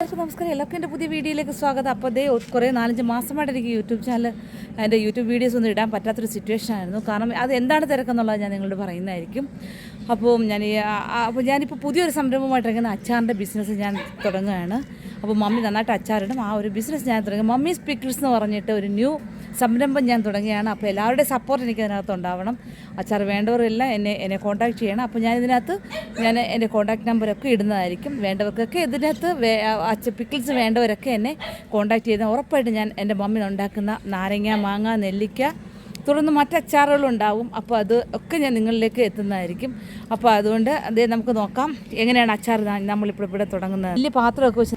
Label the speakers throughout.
Speaker 1: എല്ലാവർക്കും നമസ്കാരം. എല്ലാവർക്കും എന്റെ പുതിയ വീഡിയോയിലേക്ക് സ്വാഗതം. അപ്പോൾ അതേ കുറേ നാലഞ്ച് മാസമായിട്ട് എനിക്ക് യൂട്യൂബ് ചാനൽ എന്റെ യൂട്യൂബ് വീഡിയോസ് ഒന്നും ഇടാൻ പറ്റാത്തൊരു സിറ്റുവേഷൻ ആയിരുന്നു. കാരണം അത് എന്താണ് തിരക്കെന്നുള്ളത് ഞാൻ നിങ്ങളോട് പറയുന്നതായിരിക്കും. അപ്പോൾ ഞാൻ അപ്പോൾ ഞാനിപ്പോൾ പുതിയൊരു സംരംഭമായിട്ട് ഇറങ്ങുന്ന അച്ചാറിന്റെ ബിസിനസ് ഞാൻ തുടങ്ങുകയാണ്. അപ്പോൾ മമ്മി നന്നായിട്ട് അച്ചാറിടും. ആ ഒരു ബിസിനസ് ഞാൻ തുടങ്ങി. മമ്മി സ്പീക്കേഴ്സ് എന്ന് പറഞ്ഞിട്ട് ഒരു ന്യൂ സംരംഭം ഞാൻ തുടങ്ങിയാണ്. അപ്പോൾ എല്ലാവരുടെയും സപ്പോർട്ട് എനിക്ക് അതിനകത്ത് ഉണ്ടാവണം. അച്ചാർ വേണ്ടവരെല്ലാം എന്നെ എന്നെ കോൺടാക്ട് ചെയ്യണം. അപ്പോൾ ഞാൻ ഇതിനകത്ത് ഞാൻ എന്റെ കോൺടാക്ട് നമ്പറൊക്കെ ഇടുന്നതായിരിക്കും. വേണ്ടവർക്കൊക്കെ ഇതിനകത്ത് അച്ച പിക്കിൾസ് വേണ്ടവരൊക്കെ എന്നെ കോൺടാക്ട് ചെയ്യുന്ന ഉറപ്പായിട്ട് ഞാൻ എന്റെ മമ്മി ഉണ്ടാക്കുന്ന നാരങ്ങ മാങ്ങ നെല്ലിക്ക തുടർന്ന് മറ്റ് അച്ചാറുകളുണ്ടാവും അപ്പോൾ അത് ഒക്കെ ഞാൻ നിങ്ങളിലേക്ക് എത്തുന്നതായിരിക്കും. അപ്പോൾ അതുകൊണ്ട് അതേ നമുക്ക് നോക്കാം. എങ്ങനെയാണ് അച്ചാർ നമ്മളിപ്പോൾ ഇവിടെ തുടങ്ങുന്നത്? വലിയ പാത്രമൊക്കെ വെച്ച്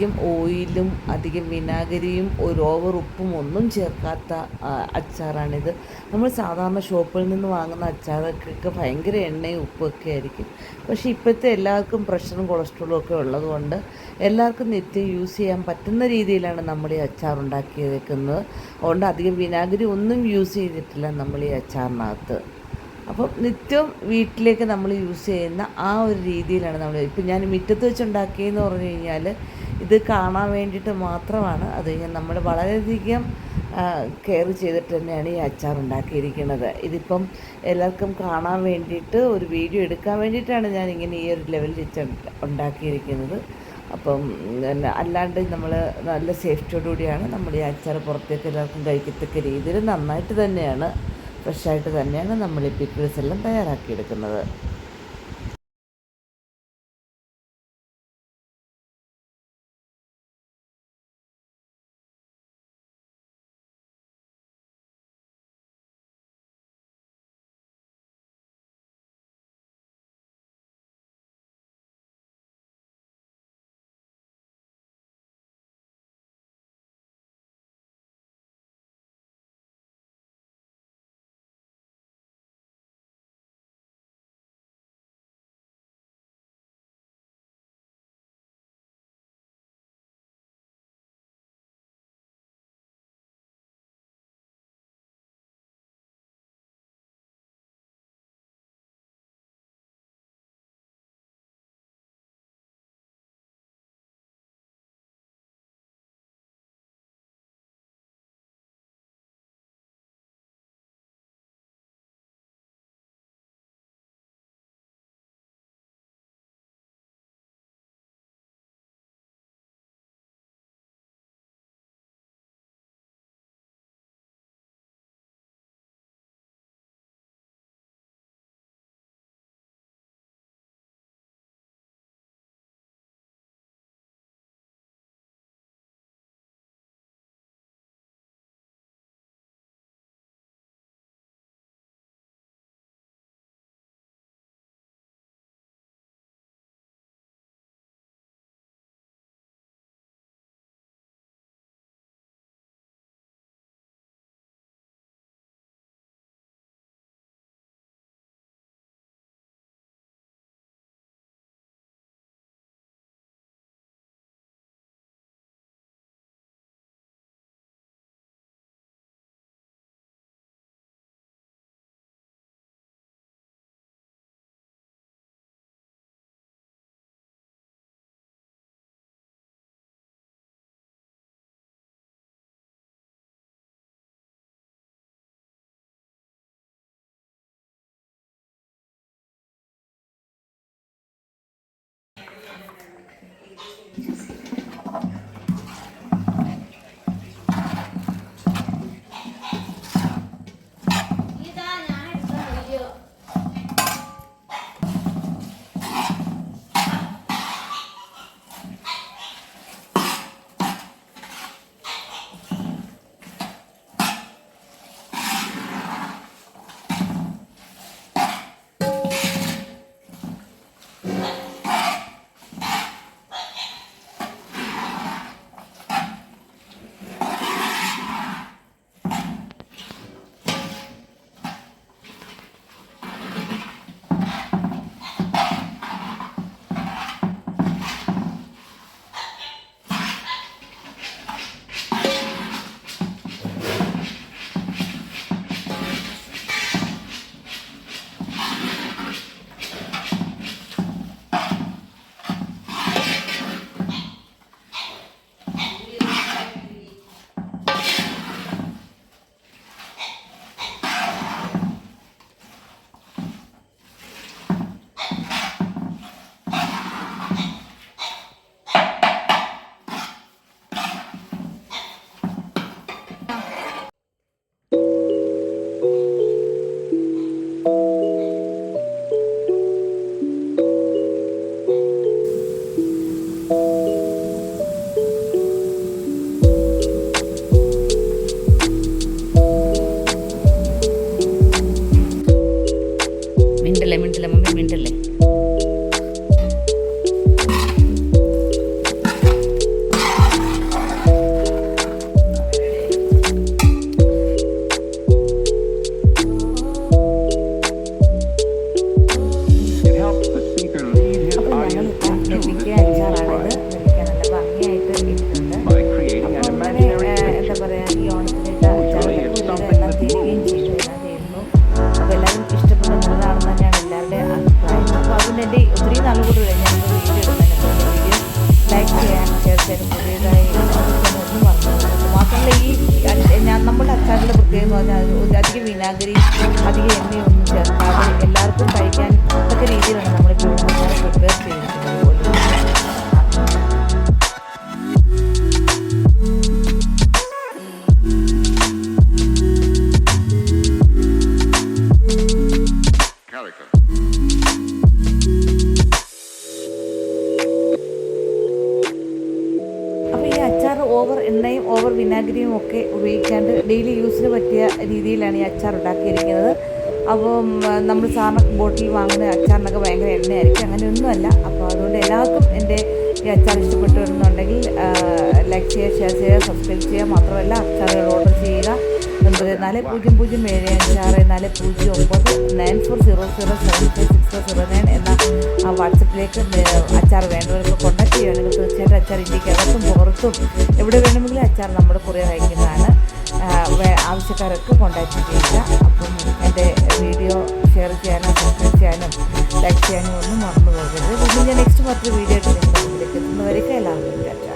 Speaker 2: അധികം ഓയിലും അധികം വിനാഗിരിയും ഒരു ഓവർ ഉപ്പും ഒന്നും ചേർക്കാത്ത അച്ചാറാണിത്. നമ്മൾ സാധാരണ ഷോപ്പിൽ നിന്ന് വാങ്ങുന്ന അച്ചാറൊക്കെ ഭയങ്കര എണ്ണയും ഉപ്പൊക്കെ ആയിരിക്കും. പക്ഷേ ഇപ്പോഴത്തെ എല്ലാവർക്കും പ്രഷറും കൊളസ്ട്രോളും ഒക്കെ ഉള്ളതുകൊണ്ട് എല്ലാവർക്കും നിത്യം യൂസ് ചെയ്യാൻ പറ്റുന്ന രീതിയിലാണ് നമ്മൾ ഈ അച്ചാർ ഉണ്ടാക്കിയേക്കുന്നത്. അതുകൊണ്ട് അധികം വിനാഗിരി ഒന്നും യൂസ് ചെയ്തിട്ടില്ല നമ്മൾ ഈ അച്ചാറിനകത്ത്. അപ്പം നിത്യം വീട്ടിലേക്ക് നമ്മൾ യൂസ് ചെയ്യുന്ന ആ ഒരു രീതിയിലാണ് നമ്മൾ ഇപ്പം ഞാൻ മുറ്റത്ത് വെച്ചുണ്ടാക്കിയെന്ന് പറഞ്ഞു കഴിഞ്ഞാൽ ഇത് കാണാൻ വേണ്ടിയിട്ട് മാത്രമാണ്. അത് ഞാൻ നമ്മൾ വളരെയധികം കെയർ ചെയ്തിട്ട് തന്നെയാണ് ഈ അച്ചാർ ഉണ്ടാക്കിയിരിക്കുന്നത്. ഇതിപ്പം എല്ലാവർക്കും കാണാൻ വേണ്ടിയിട്ട് ഒരു വീഡിയോ എടുക്കാൻ വേണ്ടിയിട്ടാണ് ഞാൻ ഇങ്ങനെ ഈ ഒരു ലെവലിൽ ഉണ്ടാക്കിയിരിക്കുന്നത്. അപ്പം അല്ലാണ്ട് നമ്മൾ നല്ല സേഫ്റ്റിയോടുകൂടിയാണ് നമ്മൾ ഈ അച്ചാർ പുറത്തേക്ക് എല്ലാവർക്കും കഴിക്കത്തക്ക രീതിയിൽ നന്നായിട്ട് തന്നെയാണ്. ഫ്രഷായിട്ട് തന്നെയാണ് നമ്മൾ ഈ പിക്കിൾസ് എല്ലാം തയ്യാറാക്കിയെടുക്കുന്നത്.
Speaker 1: Thank you. ഒരു അധികം വിനാഗിരി പറ്റിയ രീതിയിലാണ് ഈ അച്ചാർ ഉണ്ടാക്കിയിരിക്കുന്നത്. അപ്പോൾ നമ്മൾ സാറിന് ബോട്ടിൽ വാങ്ങുന്ന അച്ചാറിനൊക്കെ ഭയങ്കര എണ്ണയായിരിക്കും. അങ്ങനെയൊന്നുമല്ല. അപ്പോൾ അതുകൊണ്ട് എല്ലാവർക്കും എന്റെ ഈ അച്ചാർ ഇഷ്ടപ്പെട്ടു വരുന്നുണ്ടെങ്കിൽ ലൈക്ക് ചെയ്യുക ഷെയർ ചെയ്യുക സബ്സ്ക്രൈബ് ചെയ്യുക. മാത്രമല്ല അച്ചാറുകൾ ഓർഡർ ചെയ്യുക. ഒൻപത് നാല് പൂജ്യം പൂജ്യം ഏഴ് അഞ്ച് ആറ് നാല് പൂജ്യം ഒമ്പത് nine four zero zero seven five six four zero nine എന്ന ആ വാട്സപ്പിലേക്ക് അച്ചാർ വേണ്ടവർക്ക് കോൺടാക്ട് ചെയ്യുകയാണെങ്കിൽ തീർച്ചയായിട്ടും അച്ചാർ ഇന്ത്യക്കകത്തും പുറത്തും എവിടെ വേണമെങ്കിലും അച്ചാർ നമ്മുടെ കുറേ അയക്കുന്നതാണ്. ആവശ്യക്കാരൊക്കെ കോണ്ടാക്ട് ചെയ്യുക. അപ്പം എന്റെ വീഡിയോ ഷെയർ ചെയ്യാനും സബ്സ്ക്രൈബ് ചെയ്യാനും ലൈക്ക് ചെയ്യാനും ഒന്നും മറന്നു പോകരുത്. പിന്നെ ഞാൻ നെക്സ്റ്റ് മറ്റൊരു വീഡിയോ ആയിട്ട് നിങ്ങളുടെ എത്തുന്നവരേക്കും എല്ലാവർക്കും